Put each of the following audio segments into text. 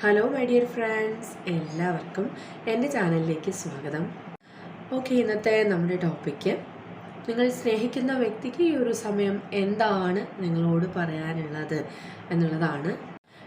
Hello my dear friends എല്ലാവർക്കും എന്റെ ചാനലിലേക്ക് സ്വാഗതം. ഓക്കെ ഇന്നത്തെ നമ്മുടെ ടോപ്പിക്ക് നിങ്ങൾ സ്നേഹിക്കുന്ന വ്യക്തിക്ക് ഈ ഒരു സമയം എന്താണ് നിങ്ങളോട് പറയാനുള്ളത് എന്നുള്ളതാണ്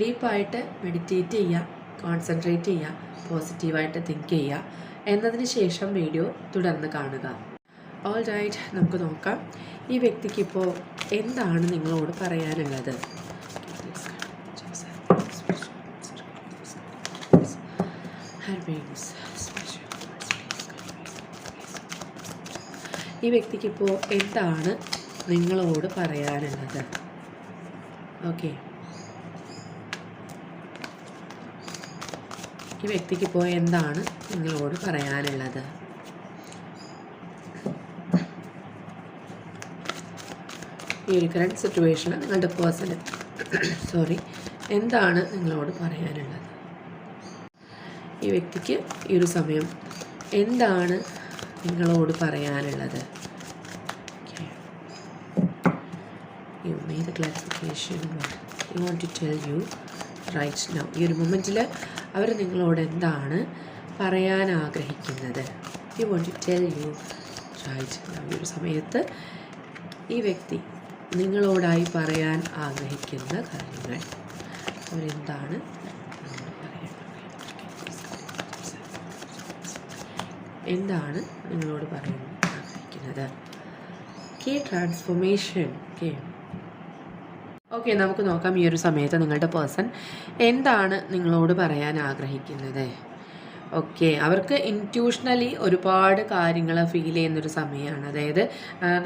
ഡീപ്പായിട്ട് മെഡിറ്റേറ്റ് ചെയ്യുക കോൺസെൻട്രേറ്റ് ചെയ്യുക പോസിറ്റീവായിട്ട് തിങ്ക് ചെയ്യുക. എന്നതിന് ശേഷം വീഡിയോ തുടർന്ന് കാണുക. ഓൾ റൈറ്റ് നമുക്ക് നോക്കാം. ഈ വ്യക്തിക്ക് ഇപ്പോൾ എന്താണ് നിങ്ങളോട് പറയാനുള്ളത്? ഈ വ്യക്തിക്കിപ്പോൾ എന്താണ് നിങ്ങളോട് പറയാനുള്ളത്? ഓക്കെ ഈ വ്യക്തിക്ക് ഇപ്പോൾ എന്താണ് നിങ്ങളോട് പറയാനുള്ളത്? ഈ ഒരു കറണ്ട് സിറ്റുവേഷനിൽ നിങ്ങളുടെ പേഴ്സണ് സോറി എന്താണ് നിങ്ങളോട് പറയാനുള്ളത്? ഈ വ്യക്തിക്ക് ഈ ഒരു സമയം എന്താണ് നിങ്ങളോട് പറയാനുള്ളത്? You made clarification you want to tell you right now ഈ ഒരു മൊമെന്റിൽ അവർ നിങ്ങളോട് എന്താണ് പറയാൻ ആഗ്രഹിക്കുന്നത്? You want to tell you ഈ ഒരു സമയത്ത് ഈ വ്യക്തി നിങ്ങളോടായി പറയാൻ ആഗ്രഹിക്കുന്ന കാര്യങ്ങൾ. അവരെന്താണ്? എന്താണ് നിങ്ങളോട് പറയാൻ ആഗ്രഹിക്കുന്നത്? കെ ട്രാൻസ്ഫോർമേഷൻ കെ ഓക്കെ നമുക്ക് നോക്കാം ഈ ഒരു സമയത്ത് നിങ്ങളുടെ പേഴ്സൺ എന്താണ് നിങ്ങളോട് പറയാൻ ആഗ്രഹിക്കുന്നത്? ഓക്കെ അവർക്ക് ഇന്റ്യൂഷണലി ഒരുപാട് കാര്യങ്ങൾ ഫീൽ ചെയ്യുന്നൊരു സമയമാണ്. അതായത്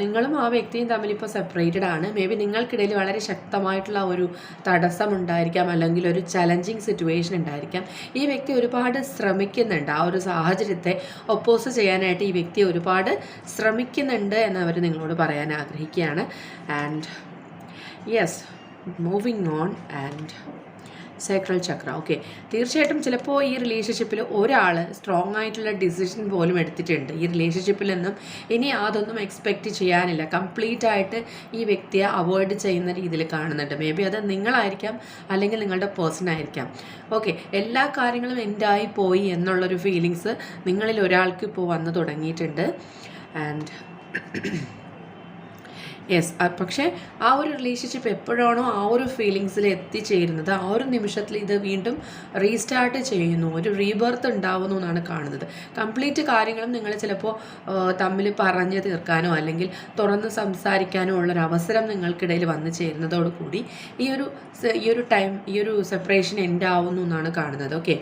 നിങ്ങളും ആ വ്യക്തിയും തമ്മിൽ ഇപ്പോൾ സെപ്പറേറ്റഡ് ആണ്. മേ ബി നിങ്ങൾക്കിടയിൽ വളരെ ശക്തമായിട്ടുള്ള ഒരു തടസ്സം ഉണ്ടായിരിക്കാം അല്ലെങ്കിൽ ഒരു ചലഞ്ചിങ് സിറ്റുവേഷൻ ഉണ്ടായിരിക്കാം. ഈ വ്യക്തി ഒരുപാട് ശ്രമിക്കുന്നുണ്ട്. ആ ഒരു സാഹചര്യത്തെ ഒപ്പോസ് ചെയ്യാനായിട്ട് ഈ വ്യക്തി ഒരുപാട് ശ്രമിക്കുന്നുണ്ട് എന്നവർ നിങ്ങളോട് പറയാൻ ആഗ്രഹിക്കുകയാണ്. And yes moving on and sacral chakra okay തീർച്ചയായിട്ടും ചിലപ്പോൾ ഈ റിലേഷൻഷിപ്പിൽ ഒരാൾ സ്ട്രോങ് ആയിട്ടുള്ള ഡിസിഷൻ പോലും എടുത്തിട്ടുണ്ട്. ഈ റിലേഷൻഷിപ്പിൽ നിന്നും ഇനി അതൊന്നും എക്സ്പെക്റ്റ് ചെയ്യാനില്ല. കംപ്ലീറ്റ് ആയിട്ട് ഈ വ്യക്തിയെ അവോയ്ഡ് ചെയ്യുന്ന രീതിയിൽ കാണുന്നുണ്ട്. മേ ബി അത് നിങ്ങളായിരിക്കാം അല്ലെങ്കിൽ നിങ്ങളുടെ പേഴ്സൺ ആയിരിക്കാം. ഓക്കെ എല്ലാ കാര്യങ്ങളും എൻഡായി പോയി എന്നുള്ളൊരു ഫീലിങ്സ് നിങ്ങളിൽ ഒരാൾക്ക് ഇപ്പോൾ വന്നു തുടങ്ങിയിട്ടുണ്ട്. ആൻഡ് യെസ് പക്ഷേ ആ ഒരു റിലേഷൻഷിപ്പ് എപ്പോഴാണോ ആ ഒരു ഫീലിങ്സിൽ എത്തിച്ചേരുന്നത് ആ ഒരു നിമിഷത്തിൽ ഇത് വീണ്ടും റീസ്റ്റാർട്ട് ചെയ്യുന്നു ഒരു റീബർത്ത് ഉണ്ടാവുന്നു എന്നാണ് കാണുന്നത്. കംപ്ലീറ്റ് കാര്യങ്ങളും നിങ്ങൾ ചിലപ്പോൾ തമ്മിൽ പറഞ്ഞു തീർക്കാനോ അല്ലെങ്കിൽ തുറന്ന് സംസാരിക്കാനോ ഉള്ളൊരു അവസരം നിങ്ങൾക്കിടയിൽ വന്നു ചേരുന്നതോടുകൂടി ഈ ഒരു ഈ ഒരു ടൈം ഈ ഒരു സെപ്പറേഷൻ എൻഡ് ആവുന്നു എന്നാണ് കാണുന്നത്. ഓക്കെ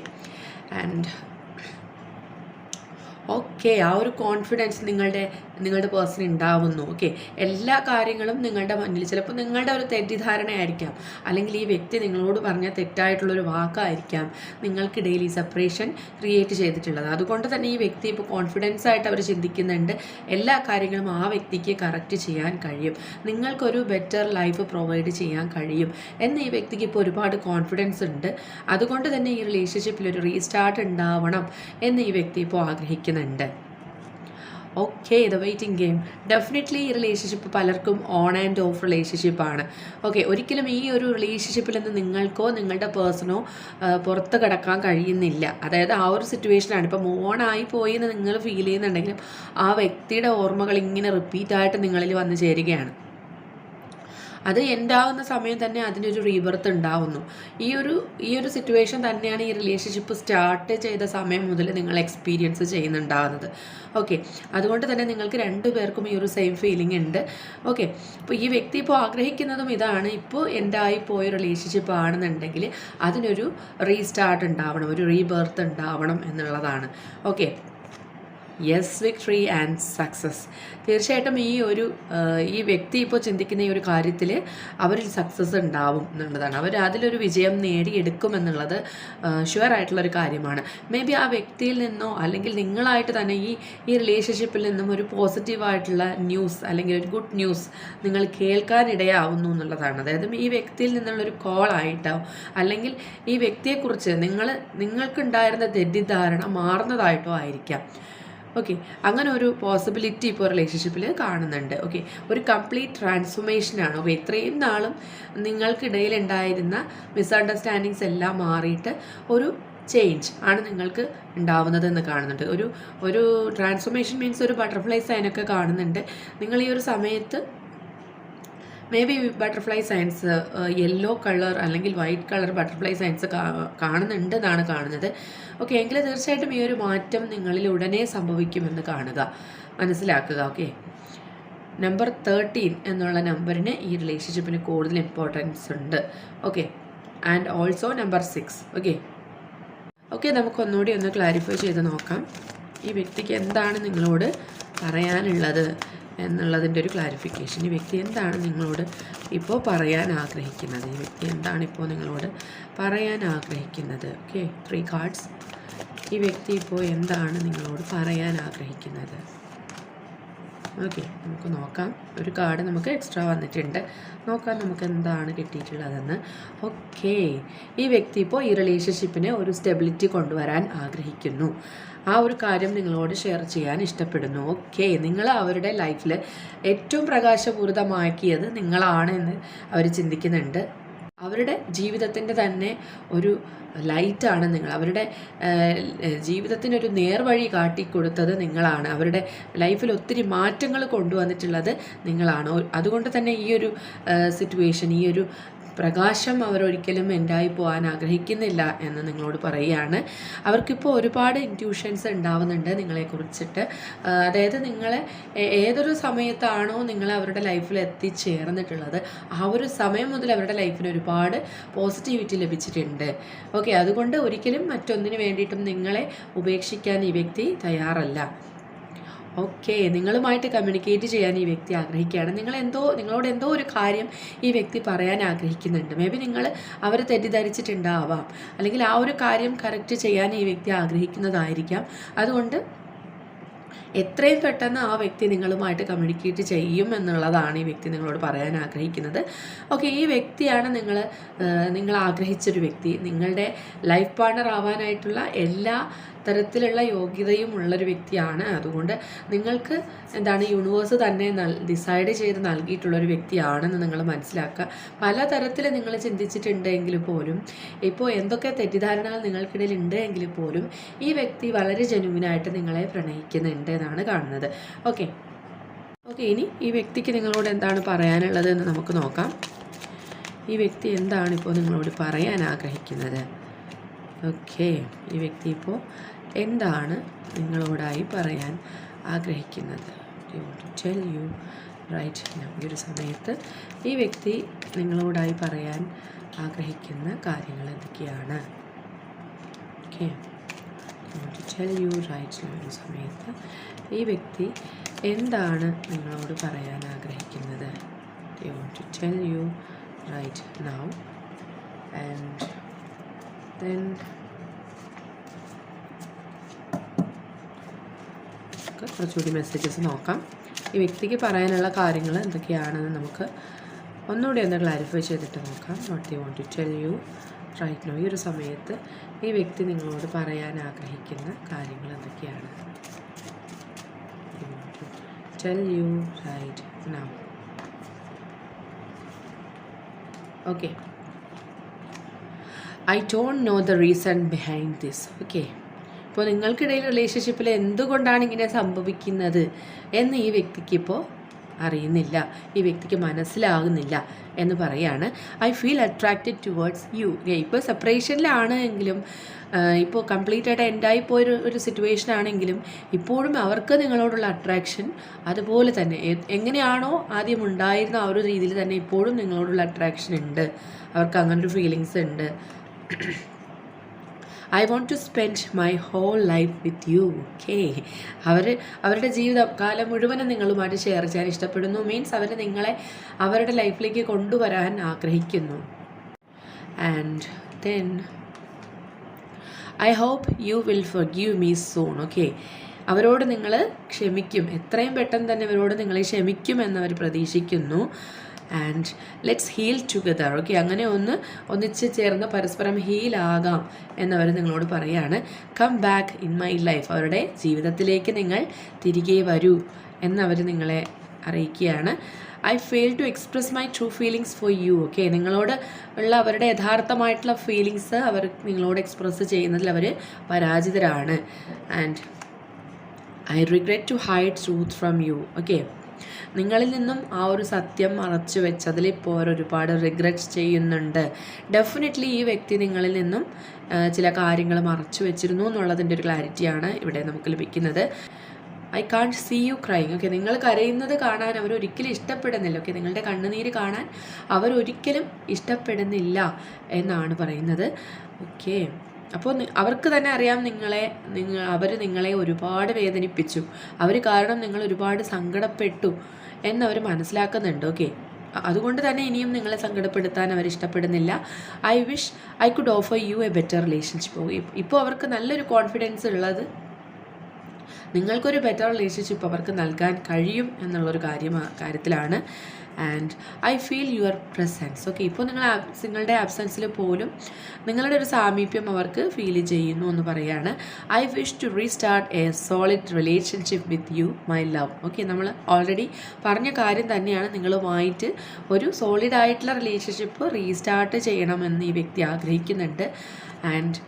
ആൻഡ് ഓക്കെ ആ ഒരു കോൺഫിഡൻസ് നിങ്ങളുടെ നിങ്ങളുടെ പേഴ്സൺ ഉണ്ടാവുന്നു ഓക്കെ എല്ലാ കാര്യങ്ങളും നിങ്ങളുടെ മുന്നിൽ ചിലപ്പോൾ നിങ്ങളുടെ ഒരു തെറ്റിദ്ധാരണയായിരിക്കാം. അല്ലെങ്കിൽ ഈ വ്യക്തി നിങ്ങളോട് പറഞ്ഞ തെറ്റായിട്ടുള്ളൊരു വാക്കായിരിക്കാം നിങ്ങൾക്കിടയിൽ ഈ സെപ്പറേഷൻ ക്രിയേറ്റ് ചെയ്തിട്ടുള്ളത്. അതുകൊണ്ട് തന്നെ ഈ വ്യക്തി ഇപ്പോൾ കോൺഫിഡൻസ് ആയിട്ട് അവർ ചിന്തിക്കുന്നുണ്ട്. എല്ലാ കാര്യങ്ങളും ആ വ്യക്തിക്ക് കറക്റ്റ് ചെയ്യാൻ കഴിയും. നിങ്ങൾക്കൊരു ബെറ്റർ ലൈഫ് പ്രൊവൈഡ് ചെയ്യാൻ കഴിയും. എന്ന് ഈ വ്യക്തിക്ക് ഇപ്പോൾ ഒരുപാട് കോൺഫിഡൻസ് ഉണ്ട്. അതുകൊണ്ട് തന്നെ ഈ റിലേഷൻഷിപ്പിൽ ഒരു റീസ്റ്റാർട്ട് ഉണ്ടാവണം എന്ന് ഈ വ്യക്തി ഇപ്പോൾ ആഗ്രഹിക്കുന്നുണ്ട് okay the waiting game definitely ഈ റിലേഷൻഷിപ്പ് പലർക്കും ഓൺ ആൻഡ് ഓഫ് റിലേഷൻഷിപ്പ് ആണ്. ഓക്കെ ഒരിക്കലും ഈ ഒരു റിലേഷൻഷിപ്പിൽ നിന്ന് നിങ്ങൾക്കോ നിങ്ങളുടെ പേഴ്സണോ പുറത്ത് കിടക്കാൻ കഴിയുന്നില്ല. അതായത് ആ ഒരു സിറ്റുവേഷനാണ് ഇപ്പം ഓൺ ആയി പോയി എന്ന് നിങ്ങൾ ഫീൽ ചെയ്യുന്നുണ്ടെങ്കിലും ആ വ്യക്തിയുടെ ഓർമ്മകൾ ഇങ്ങനെ റിപ്പീറ്റായിട്ട് നിങ്ങളിൽ വന്നു ചേരുകയാണ്. അത് എൻഡാവുന്ന സമയം തന്നെ അതിനൊരു റീബർത്ത് ഉണ്ടാവുന്നു. ഈ ഒരു ഈ ഒരു സിറ്റുവേഷൻ തന്നെയാണ് ഈ റിലേഷൻഷിപ്പ് സ്റ്റാർട്ട് ചെയ്ത സമയം മുതൽ നിങ്ങൾ എക്സ്പീരിയൻസ് ചെയ്യുന്നുണ്ടാവുന്നത്. ഓക്കെ അതുകൊണ്ട് തന്നെ നിങ്ങൾക്ക് രണ്ടു പേർക്കും ഈ ഒരു സെയിം ഫീലിംഗ് ഉണ്ട്. ഓക്കെ അപ്പോൾ ഈ വ്യക്തി ഇപ്പോൾ ആഗ്രഹിക്കുന്നതും ഇതാണ്. ഇപ്പോൾ എൻഡായി പോയ റിലേഷൻഷിപ്പ് ആണെന്നുണ്ടെങ്കിൽ അതിനൊരു റീസ്റ്റാർട്ട് ഉണ്ടാവണം ഒരു റീബർത്ത് ഉണ്ടാവണം എന്നുള്ളതാണ്. Okay yes victory and success തീർച്ചയായിട്ടും ഈ ഒരു ഈ വ്യക്തി ഇപ്പോൾ ചിന്തിക്കുന്ന ഈ ഒരു കാര്യത്തിൽ അവരിൽ സക്സസ് ഉണ്ടാവും എന്നുള്ളതാണ്. അവർ അതിലൊരു വിജയം നേടിയെടുക്കും എന്നുള്ളത് ഷുവർ ആയിട്ടുള്ളൊരു കാര്യമാണ്. മേ ബി ആ വ്യക്തിയിൽ നിന്നോ അല്ലെങ്കിൽ നിങ്ങളായിട്ട് തന്നെ ഈ ഈ റിലേഷൻഷിപ്പിൽ നിന്നും ഒരു പോസിറ്റീവായിട്ടുള്ള ന്യൂസ് അല്ലെങ്കിൽ ഒരു ഗുഡ് ന്യൂസ് നിങ്ങൾ കേൾക്കാനിടയാവുന്നു എന്നുള്ളതാണ്. അതായത് ഈ വ്യക്തിയിൽ നിന്നുള്ളൊരു കോൾ ആയിട്ടോ അല്ലെങ്കിൽ ഈ വ്യക്തിയെക്കുറിച്ച് നിങ്ങൾ നിങ്ങൾക്കുണ്ടായിരുന്ന തെറ്റിദ്ധാരണ മാറുന്നതായിട്ടോ ആയിരിക്കാം. ഓക്കെ അങ്ങനെ ഒരു പോസിബിലിറ്റി ഇപ്പോൾ റിലേഷൻഷിപ്പിൽ കാണുന്നുണ്ട്. ഓക്കെ ഒരു കംപ്ലീറ്റ് ട്രാൻസ്ഫോർമേഷനാണ് ഓക്കെ ഇത്രയും നാളും നിങ്ങൾക്കിടയിൽ ഉണ്ടായിരുന്ന മിസ്അണ്ടർസ്റ്റാൻഡിങ്സ് എല്ലാം മാറിയിട്ട് ഒരു ചേഞ്ച് ആണ് നിങ്ങൾക്ക് ഉണ്ടാവുന്നത് എന്ന് കാണുന്നുണ്ട്. ഒരു ഒരു ട്രാൻസ്ഫോർമേഷൻ മീൻസ് ഒരു ബട്ടർഫ്ലൈസ് അതിനൊക്കെ കാണുന്നുണ്ട്. നിങ്ങൾ ഈ ഒരു സമയത്ത് maybe butterfly science yellow colour അല്ലെങ്കിൽ വൈറ്റ് കളർ ബട്ടർഫ്ലൈ സയൻസ് കാണുന്നുണ്ടെന്നാണ് കാണുന്നത്. ഓക്കെ എങ്കിൽ തീർച്ചയായിട്ടും ഈ ഒരു മാറ്റം നിങ്ങളിൽ ഉടനെ സംഭവിക്കുമെന്ന് കാണുക. മനസ്സിലാക്കുക ഓക്കെ നമ്പർ തേർട്ടീൻ എന്നുള്ള നമ്പറിന് ഈ റിലേഷൻഷിപ്പിന് കൂടുതൽ ഇമ്പോർട്ടൻസ് ഉണ്ട്. Okay and also number six okay okay നമുക്ക് ഒന്നുകൂടി ഒന്ന് ക്ലാരിഫൈ ചെയ്ത് നോക്കാം. ഈ വ്യക്തിക്ക് എന്താണ് നിങ്ങളോട് പറയാനുള്ളത്? എന്നുള്ളതിന്റെ ഒരു ക്ലാരിഫിക്കേഷൻ ഈ വ്യക്തി എന്താണ് നിങ്ങളോട് ഇപ്പോൾ പറയാൻ ആഗ്രഹിക്കുന്നത്? ഈ വ്യക്തി എന്താണ് ഇപ്പോൾ നിങ്ങളോട് പറയാൻ ആഗ്രഹിക്കുന്നത്? ഓക്കെ ത്രീ കാർഡ്സ് ഈ വ്യക്തി ഇപ്പോൾ എന്താണ് നിങ്ങളോട് പറയാൻ ആഗ്രഹിക്കുന്നത്? ഓക്കെ നമുക്ക് നോക്കാം. ഒരു കാർഡ് നമുക്ക് എക്സ്ട്രാ വന്നിട്ടുണ്ട്. നോക്കാം നമുക്ക് എന്താണ് കിട്ടിയിട്ടുള്ളതെന്ന്. ഓക്കെ ഈ വ്യക്തി ഇപ്പോൾ ഈ റിലേഷൻഷിപ്പിന് ഒരു സ്റ്റെബിലിറ്റി കൊണ്ടുവരാൻ ആഗ്രഹിക്കുന്നു. ആ ഒരു കാര്യം നിങ്ങളോട് ഷെയർ ചെയ്യാൻ ഇഷ്ടപ്പെടുന്നു. ഓക്കെ നിങ്ങൾ അവരുടെ ലൈഫിൽ ഏറ്റവും പ്രകാശപൂരിതമാക്കിയത് നിങ്ങളാണ് എന്ന് അവർ ചിന്തിക്കുന്നുണ്ട്. അവരുടെ ജീവിതത്തിന്റെ തന്നെ ഒരു ലൈറ്റാണ് നിങ്ങൾ. അവരുടെ ജീവിതത്തിനൊരു നേർവഴി കാട്ടിക്കൊടുത്തത് നിങ്ങളാണ്. അവരുടെ ലൈഫിൽ ഒത്തിരി മാറ്റങ്ങൾ കൊണ്ടുവന്നിട്ടുള്ളത് നിങ്ങളാണ്. അതുകൊണ്ട് തന്നെ ഈ ഒരു സിറ്റുവേഷൻ ഈ ഒരു പ്രകാശം അവരൊരിക്കലും എൻഡായി പോകാൻ ആഗ്രഹിക്കുന്നില്ല എന്ന് നിങ്ങളോട് പറയുകയാണ്. അവർക്കിപ്പോൾ ഒരുപാട് ഇന്റ്യൂഷൻസ് ഉണ്ടാവുന്നുണ്ട് നിങ്ങളെക്കുറിച്ചിട്ട്. അതായത് നിങ്ങളെ ഏതൊരു സമയത്താണോ നിങ്ങൾ അവരുടെ ലൈഫിൽ എത്തിച്ചേർന്നിട്ടുള്ളത് ആ ഒരു സമയം മുതൽ അവരുടെ ലൈഫിന് ഒരുപാട് പോസിറ്റിവിറ്റി ലഭിച്ചിട്ടുണ്ട്. ഓക്കെ അതുകൊണ്ട് ഒരിക്കലും മറ്റൊന്നിന് വേണ്ടിയിട്ടും നിങ്ങളെ ഉപേക്ഷിക്കാൻ ഈ വ്യക്തി തയ്യാറല്ല. ഓക്കെ നിങ്ങളുമായിട്ട് കമ്മ്യൂണിക്കേറ്റ് ചെയ്യാൻ ഈ വ്യക്തി ആഗ്രഹിക്കുകയാണ്. നിങ്ങൾ എന്തോ നിങ്ങളോട് എന്തോ ഒരു കാര്യം ഈ വ്യക്തി പറയാൻ ആഗ്രഹിക്കുന്നുണ്ട്. മേ ബി നിങ്ങൾ അവർ തെറ്റിദ്ധരിച്ചിട്ടുണ്ടാവാം. അല്ലെങ്കിൽ ആ ഒരു കാര്യം കറക്റ്റ് ചെയ്യാൻ ഈ വ്യക്തി ആഗ്രഹിക്കുന്നതായിരിക്കാം. അതുകൊണ്ട് എത്രയും പെട്ടെന്ന് ആ വ്യക്തി നിങ്ങളുമായിട്ട് കമ്മ്യൂണിക്കേറ്റ് ചെയ്യും എന്നുള്ളതാണ് ഈ വ്യക്തി നിങ്ങളോട് പറയാൻ ആഗ്രഹിക്കുന്നത്. ഓക്കെ ഈ വ്യക്തിയാണ് നിങ്ങൾ നിങ്ങൾ ആഗ്രഹിച്ചൊരു വ്യക്തി. നിങ്ങളുടെ ലൈഫ് പാർട്ണർ ആവാനായിട്ടുള്ള എല്ലാ തരത്തിലുള്ള യോഗ്യതയും ഉള്ളൊരു വ്യക്തിയാണ്. അതുകൊണ്ട് നിങ്ങൾക്ക് എന്താണ് യൂണിവേഴ്സ് തന്നെ ഡിസൈഡ് ചെയ്ത് നൽകിയിട്ടുള്ളൊരു വ്യക്തിയാണെന്ന് നിങ്ങൾ മനസ്സിലാക്കുക. പല തരത്തിൽ നിങ്ങൾ ചിന്തിച്ചിട്ടുണ്ടെങ്കിൽ പോലും ഇപ്പോൾ എന്തൊക്കെ തെറ്റിദ്ധാരണകൾ നിങ്ങൾക്കിടയിൽ ഉണ്ട് എങ്കിൽ പോലും ഈ വ്യക്തി വളരെ ജനുവിനായിട്ട് നിങ്ങളെ പ്രണയിക്കുന്നുണ്ട് എന്നാണ് കാണുന്നത്. ഓക്കെ ഓക്കെ ഇനി ഈ വ്യക്തിക്ക് നിങ്ങളോട് എന്താണ് പറയാനുള്ളത് എന്ന് നമുക്ക് നോക്കാം. ഈ വ്യക്തി എന്താണ് ഇപ്പോൾ നിങ്ങളോട് പറയാൻ ആഗ്രഹിക്കുന്നത്? ഓക്കെ ഈ വ്യക്തി ഇപ്പോൾ എന്താണ് നിങ്ങളോടായി പറയാൻ ആഗ്രഹിക്കുന്നത്? ടെൽ യു റൈറ്റ് ഈ ഒരു സമയത്ത് ഈ വ്യക്തി നിങ്ങളോടായി പറയാൻ ആഗ്രഹിക്കുന്ന കാര്യങ്ങൾ എന്തൊക്കെയാണ്? ഓക്കെ ടെൽ യു റൈറ്റ് ഒരു സമയത്ത് ഈ വ്യക്തി എന്താണ് നിങ്ങളോട് പറയാൻ ആഗ്രഹിക്കുന്നത്? To tell you right now and then കുറച്ചുകൂടി മെസ്സേജസ് നോക്കാം. ഈ വ്യക്തിക്ക് പറയാനുള്ള കാര്യങ്ങൾ എന്തൊക്കെയാണെന്ന് നമുക്ക് ഒന്നുകൂടി ഒന്ന് ക്ലാരിഫൈ ചെയ്തിട്ട് നോക്കാം. What you want to tell you right now ഈ ഒരു സമയത്ത് ഈ വ്യക്തി നിങ്ങളോട് പറയാൻ ആഗ്രഹിക്കുന്ന കാര്യങ്ങൾ എന്തൊക്കെയാണ്? Tell you right now okay I don't know the reason behind this okay ഇപ്പോൾ നിങ്ങൾക്കിടയിൽ റിലേഷൻഷിപ്പിൽ എന്തുകൊണ്ടാണ് ഇങ്ങനെ സംഭവിക്കുന്നത്? എന്ന് ഈ വ്യക്തിക്ക് ഇപ്പോൾ അറിയുന്നില്ല ഈ വ്യക്തിക്ക് മനസ്സിലാകുന്നില്ല എന്ന് പറയാണ്. I feel attracted towards you ഇപ്പോൾ സെപ്പറേഷനിലാണ് എങ്കിലും ഇപ്പോൾ കംപ്ലീറ്റ് ആയിട്ട് എൻഡായി പോയൊരു ഒരു സിറ്റുവേഷൻ ആണെങ്കിലും ഇപ്പോഴും അവർക്ക് നിങ്ങളോടുള്ള അട്രാക്ഷൻ അതുപോലെ തന്നെ. എങ്ങനെയാണോ ആദ്യം ഉണ്ടായിരുന്ന ആ ഒരു രീതിയിൽ തന്നെ ഇപ്പോഴും നിങ്ങളോടുള്ള അട്രാക്ഷൻ ഉണ്ട്. അവർക്ക് അങ്ങനൊരു ഫീലിങ്സ് ഉണ്ട്. I want to spend my whole life with you okay അവർ അവരുടെ ജീവിത കാലം മുഴുവനും നിങ്ങളുമായിട്ട് ഷെയർ ചെയ്യാൻ ഇഷ്ടപ്പെടുന്നു. മീൻസ് അവർ നിങ്ങളെ അവരുടെ ലൈഫിലേക്ക് കൊണ്ടുവരാൻ ആഗ്രഹിക്കുന്നു. And then I hope you will forgive me soon okay അവരോട് നിങ്ങൾ ക്ഷമിക്കും. എത്രയും പെട്ടെന്ന് തന്നെ അവരോട് നിങ്ങളെ ക്ഷമിക്കുമെന്ന് അവർ പ്രതീക്ഷിക്കുന്നു. And let's heal together okay അങ്ങനെ ഒന്ന് ഒന്നിച്ച് ചേർന്ന് പരസ്പരം ഹീലാകാം എന്നവർ നിങ്ങളോട് പറയാണ്. Come back in my life അവരുടെ ജീവിതത്തിലേക്ക് നിങ്ങൾ തിരികെ വരൂ എന്നവർ നിങ്ങളെ അറിയിക്കുകയാണ്. I fail to express my true feelings for you okay നിങ്ങളോട് ഉള്ള അവരുടെ യഥാർത്ഥമായിട്ടുള്ള ഫീലിങ്സ് അവർ നിങ്ങളോട് എക്സ്പ്രസ് ചെയ്യുന്നതിൽ അവർ പരാജിതരാണ്. And I regret to hide truth from you okay നിങ്ങളിൽ നിന്നും ആ ഒരു സത്യം മറച്ചു വെച്ചതിൽ ഇപ്പോൾ ഒരുപാട് റിഗ്രറ്റ് ചെയ്യുന്നുണ്ട്. ഡെഫിനറ്റ്ലി ഈ വ്യക്തി നിങ്ങളിൽ നിന്നും ചില കാര്യങ്ങൾ മറച്ചു വെച്ചിരുന്നു എന്നുള്ളതിന്റെ ഒരു ക്ലാരിറ്റിയാണ് ഇവിടെ നമുക്ക് ലഭിക്കുന്നത്. I can't see you crying okay നിങ്ങൾ കരയുന്നത് കാണാൻ അവർ ഒരിക്കലും ഇഷ്ടപ്പെടുന്നില്ല. ഓക്കെ നിങ്ങളുടെ കണ്ണുനീര് കാണാൻ അവരൊരിക്കലും ഇഷ്ടപ്പെടുന്നില്ല എന്നാണ് പറയുന്നത്. ഓക്കെ അപ്പോൾ അവർക്ക് തന്നെ അറിയാം നിങ്ങളെ നിങ്ങൾ അവർ നിങ്ങളെ ഒരുപാട് വേദനിപ്പിച്ചു. അവർ കാരണം നിങ്ങൾ ഒരുപാട് സങ്കടപ്പെട്ടു എന്നവർ മനസ്സിലാക്കുന്നുണ്ട്. ഓക്കെ. അതുകൊണ്ട് തന്നെ ഇനിയും നിങ്ങളെ സങ്കടപ്പെടുത്താൻ അവർ ഇഷ്ടപ്പെടുന്നില്ല. I wish I could offer you a better relationship. ഇപ്പോൾ അവർക്ക് നല്ലൊരു കോൺഫിഡൻസ് ഉള്ളത് നിങ്ങൾക്കൊരു ബെറ്റർ റിലേഷൻഷിപ്പ് അവർക്ക് നൽകാൻ കഴിയും എന്നുള്ളൊരു കാര്യം കാര്യത്തിലാണ്. And I feel your presence okay ഇപ്പോൾ നിങ്ങൾ നിങ്ങളുടെ ആബ്സെൻസിൽ പോലും നിങ്ങളുടെ ഒരു സാമീപ്യം അവർക്ക് ഫീൽ ചെയ്യുന്നു എന്ന് പറയുകയാണ് I wish to restart a solid relationship with you my love okay നമ്മൾ ഓൾറെഡി പറഞ്ഞ കാര്യം തന്നെയാണ് നിങ്ങളുമായിട്ട് ഒരു സോളിഡ് ആയിട്ടുള്ള റിലേഷൻഷിപ്പ് റീസ്റ്റാർട്ട് ചെയ്യണമെന്ന് ഈ വ്യക്തി ആഗ്രഹിക്കുന്നുണ്ട്. And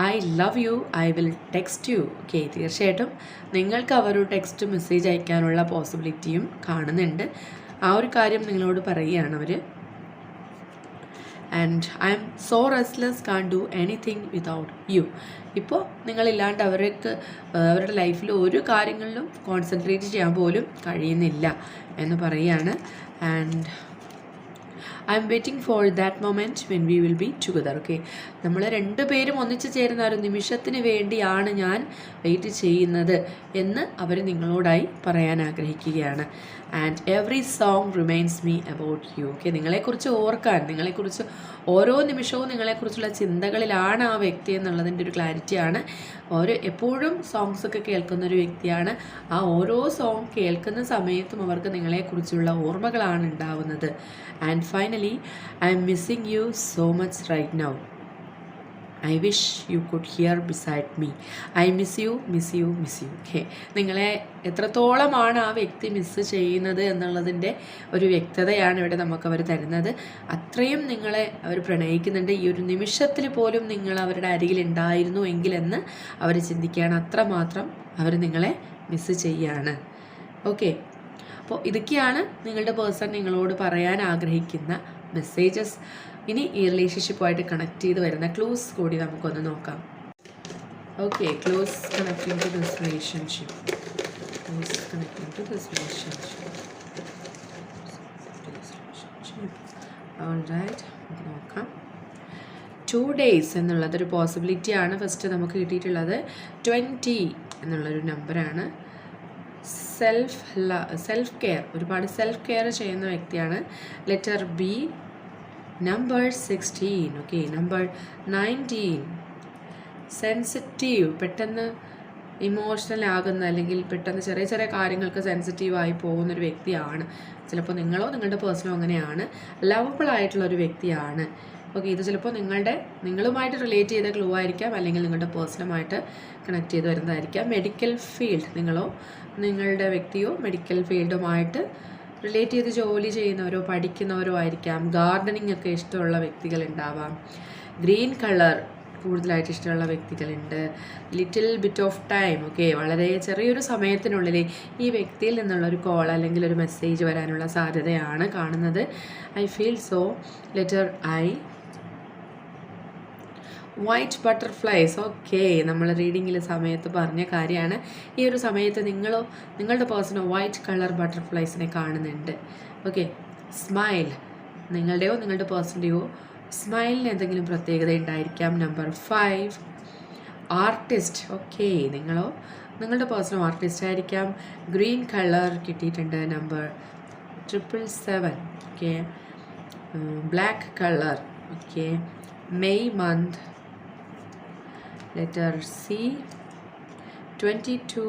I love you I will text you okay തീർച്ചയായിട്ടും നിങ്ങൾക്ക് അവർ ഒരു ടെക്സ്റ്റ് മെസ്സേജ് അയക്കാനുള്ള പോസിബിലിറ്റിയും കാണുന്നുണ്ട്. ആ ഒരു കാര്യം നിങ്ങളോട് പറയുകയാണ് അവർ and I'm so restless can't do anything without you ഇപ്പോൾ നിങ്ങളില്ലാണ്ട് അവർക്ക് അവരുടെ ലൈഫിൽ ഒരു കാര്യങ്ങളിലും കോൺസെൻട്രേറ്റ് ചെയ്യാൻ പോലും കഴിയുന്നില്ല എന്ന് പറയുകയാണ്. And I'm waiting for that moment when we will be together okay നമ്മൾ രണ്ടുപേരും ഒന്നിച്ചു ചേരുന്ന ഒരു നിമിഷത്തിന് വേണ്ടിയാണ് ഞാൻ വെയിറ്റ് ചെയ്യുന്നത് എന്ന് അവർ നിങ്ങളോടായി പറയാൻ ആഗ്രഹിക്കുകയാണ്. And every song reminds me about you okay നിങ്ങളെക്കുറിച്ച് ഓർക്കാൻ നിങ്ങളെക്കുറിച്ച് ഓരോ നിമിഷവും നിങ്ങളെക്കുറിച്ചുള്ള ചിന്തകളിലാണ് ആ വ്യക്തി എന്നുള്ളതിന്റെ ഒരു ക്ലാരിറ്റിയാണ് ഓരോ എപ്പോഴും സോങ്സ് ഒക്കെ കേൾക്കുന്ന ഒരു വ്യക്തിയാണ്. ആ ഓരോ സോങ് കേൾക്കുന്ന സമയത്തും അവർക്ക് നിങ്ങളെക്കുറിച്ചുള്ള ഓർമ്മകളാണ് ഉണ്ടാവുന്നത്. And finally I'm missing you so much right now I wish you could here beside me I miss you miss you miss you okay നിങ്ങളെ എത്രത്തോളമാണ് ആ വ്യക്തി മിസ്സ് ചെയ്യുന്നത് എന്നുള്ളതിന്റെ ഒരു വ്യക്തതയാണ് ഇവിടെ നമുക്ക് അവർ തരുന്നത്. അത്രയും നിങ്ങളെ അവർ പ്രണയിക്കുന്നുണ്ട്. ഈ ഒരു നിമിഷത്തിൽ പോലും നിങ്ങൾ അവരുടെ അരികിൽ ഉണ്ടായിരുന്നു എങ്കിലെന്ന് അവർ ചിന്തിക്കുകയാണ്. അത്രമാത്രം അവർ നിങ്ങളെ മിസ്സ് ചെയ്യാണ്. ഓക്കെ അപ്പോൾ ഇതൊക്കെയാണ് നിങ്ങളുടെ പേഴ്സൺ നിങ്ങളോട് പറയാൻ ആഗ്രഹിക്കുന്ന മെസ്സേജസ് ഇനി ഈ റിലേഷൻഷിപ്പുമായിട്ട് കണക്ട് ചെയ്ത് വരുന്ന ക്ലോസ് കൂടി നമുക്കൊന്ന് നോക്കാം. Okay close connecting to this relationship close connecting to this relationship നമുക്ക് നോക്കാം. ടു ഡേയ്സ് എന്നുള്ളതൊരു പോസിബിലിറ്റിയാണ് ഫസ്റ്റ് നമുക്ക് കിട്ടിയിട്ടുള്ളത് ട്വന്റി എന്നുള്ളൊരു നമ്പറാണ് സെൽഫ് സെൽഫ് കെയർ ഒരുപാട് സെൽഫ് കെയർ ചെയ്യുന്ന വ്യക്തിയാണ്. Letter B number sixteen okay number nineteen sensitive പെട്ടെന്ന് ഇമോഷണൽ ആകുന്ന അല്ലെങ്കിൽ പെട്ടെന്ന് ചെറിയ ചെറിയ കാര്യങ്ങൾക്ക് സെൻസിറ്റീവ് ആയി പോകുന്ന ഒരു വ്യക്തിയാണ്. ചിലപ്പോൾ നിങ്ങളോ നിങ്ങളുടെ പേഴ്സണോ അങ്ങനെയാണ്. ലവബിൾ ആയിട്ടുള്ള ഒരു വ്യക്തിയാണ്. ഓക്കെ ഇത് ചിലപ്പോൾ നിങ്ങളുടെ നിങ്ങളുമായിട്ട് റിലേറ്റ് ചെയ്ത ക്ലൂ ആയിരിക്കാം അല്ലെങ്കിൽ നിങ്ങളുടെ പേഴ്സണുമായിട്ട് കണക്ട് ചെയ്ത് വരുന്നതായിരിക്കാം. മെഡിക്കൽ ഫീൽഡ് നിങ്ങളോ നിങ്ങളുടെ വ്യക്തിയോ മെഡിക്കൽ ഫീൽഡുമായിട്ട് റിലേറ്റ് ചെയ്ത് ജോലി ചെയ്യുന്നവരോ പഠിക്കുന്നവരോ ആയിരിക്കാം. ഗാർഡനിങ് ഒക്കെ ഇഷ്ടമുള്ള വ്യക്തികൾ ഉണ്ടാവാം. ഗ്രീൻ കളർ കൂടുതലായിട്ട് ഇഷ്ടമുള്ള വ്യക്തികളുണ്ട് little bit of time okay വളരെ ചെറിയൊരു സമയത്തിനുള്ളിൽ ഈ വ്യക്തിയിൽ നിന്നുള്ള ഒരു കോൾ അല്ലെങ്കിൽ ഒരു മെസ്സേജ് വരാനുള്ള സാധ്യതയാണ് കാണുന്നത്. I feel so letter I white butterflies okay നമ്മൾ റീഡിങ്ങിൽ സമയത്ത് പറഞ്ഞ കാര്യമാണ്. ഈ ഒരു സമയത്ത് നിങ്ങളോ നിങ്ങളുടെ പേഴ്സണോ വൈറ്റ് കളർ ബട്ടർഫ്ലൈസിനെ കാണുന്നുണ്ട്. ഓക്കെ സ്മൈൽ നിങ്ങളുടെയോ നിങ്ങളുടെ പേഴ്സന്റെയോ സ്മൈലിന് എന്തെങ്കിലും പ്രത്യേകത ഉണ്ടായിരിക്കാം. നമ്പർ ഫൈവ് ആർട്ടിസ്റ്റ് ഓക്കെ നിങ്ങളോ നിങ്ങളുടെ പേഴ്സണോ ആർട്ടിസ്റ്റ് ആയിരിക്കാം. ഗ്രീൻ കളർ കിട്ടിയിട്ടുണ്ട്. Number triple seven okay black colour okay May month C twenty two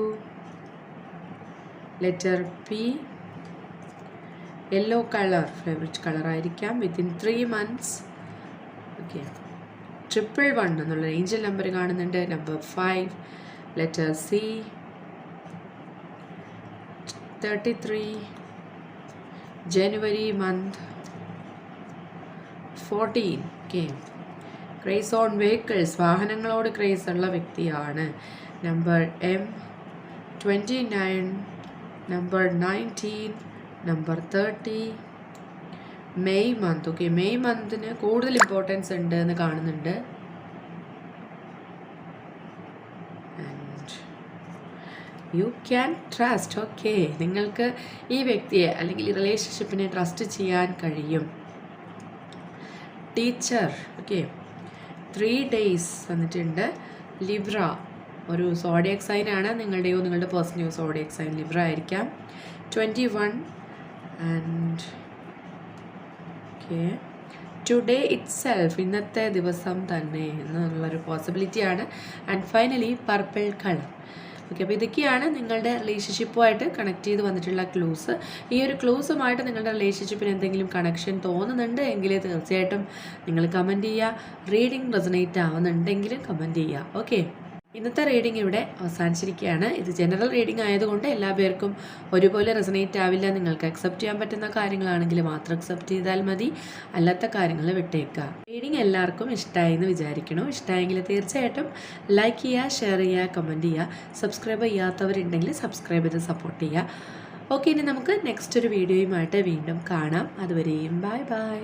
letter P yellow colour favourite colour ആയിരിക്കാം within 3 months. Okay. Triple one എന്നുള്ള ഏഞ്ചൽ നമ്പർ കാണുന്നുണ്ട്. Number five letter C thirty three January month fourteen okay craze on vehicles വാഹനങ്ങളോട് craze ഉള്ള വ്യക്തിയാണ്. Number M twenty nine number nineteen number thirty May month okay May മന്തിന് കൂടുതൽ importance ഉണ്ട് എന്ന് കാണുന്നുണ്ട് you can trust okay നിങ്ങൾക്ക് ഈ വ്യക്തിയെ അല്ലെങ്കിൽ ഈ റിലേഷൻഷിപ്പിനെ ട്രസ്റ്റ് ചെയ്യാൻ കഴിയും. ടീച്ചർ ഓക്കെ ത്രീ ഡേയ്സ് വന്നിട്ടുണ്ട്. ലിബ്ര ഒരു സോഡിയക് സൈൻ ആണ്. നിങ്ങളുടെയോ നിങ്ങളുടെ പേഴ്സണിയോ സോഡിയക് സൈൻ ലിബ്ര ആയിരിക്കാം. Twenty one and okay today itself ഇന്നത്തെ ദിവസം തന്നെ എന്നുള്ളൊരു പോസിബിലിറ്റിയാണ് and finally purple colour okay അപ്പോൾ ഇതൊക്കെയാണ് നിങ്ങളുടെ റിലേഷൻഷിപ്പുമായിട്ട് കണക്ട് ചെയ്ത് വന്നിട്ടുള്ള ക്ലൂസ് ഈ ഒരു ക്ലൂസുമായിട്ട് നിങ്ങളുടെ റിലേഷൻഷിപ്പിന് എന്തെങ്കിലും കണക്ഷൻ തോന്നുന്നുണ്ട് എങ്കിൽ തീർച്ചയായിട്ടും നിങ്ങൾ കമന്റ് ചെയ്യുക. റീഡിങ് റെസനേറ്റ് ആവുന്നുണ്ടെങ്കിൽ കമന്റ് ചെയ്യുക. ഓക്കെ ഇന്നത്തെ റീഡിംഗ് ഇവിടെ അവസാനിച്ചിരിക്കുകയാണ്. ഇത് ജനറൽ റീഡിംഗ് ആയതുകൊണ്ട് എല്ലാ പേർക്കും ഒരുപോലെ റെസനേറ്റ് ആവില്ല. നിങ്ങൾക്ക് അക്സെപ്റ്റ് ചെയ്യാൻ പറ്റുന്ന കാര്യങ്ങളാണെങ്കിൽ മാത്രം അക്സെപ്റ്റ് ചെയ്താൽ മതി. അല്ലാത്ത കാര്യങ്ങൾ വിട്ടേക്കുക. റീഡിംഗ് എല്ലാവർക്കും ഇഷ്ടമായി എന്ന് വിചാരിക്കണം ഇഷ്ടമായെങ്കിൽ തീർച്ചയായിട്ടും ലൈക്ക് ചെയ്യുക ഷെയർ ചെയ്യുക കമന്റ് ചെയ്യുക. സബ്സ്ക്രൈബ് ചെയ്യാത്തവരുണ്ടെങ്കിൽ സബ്സ്ക്രൈബ് ചെയ്ത് സപ്പോർട്ട് ചെയ്യുക. ഓക്കെ ഇനി നമുക്ക് നെക്സ്റ്റ് ഒരു വീഡിയോയുമായിട്ട് വീണ്ടും കാണാം. അതുവരെയും ബൈ ബൈ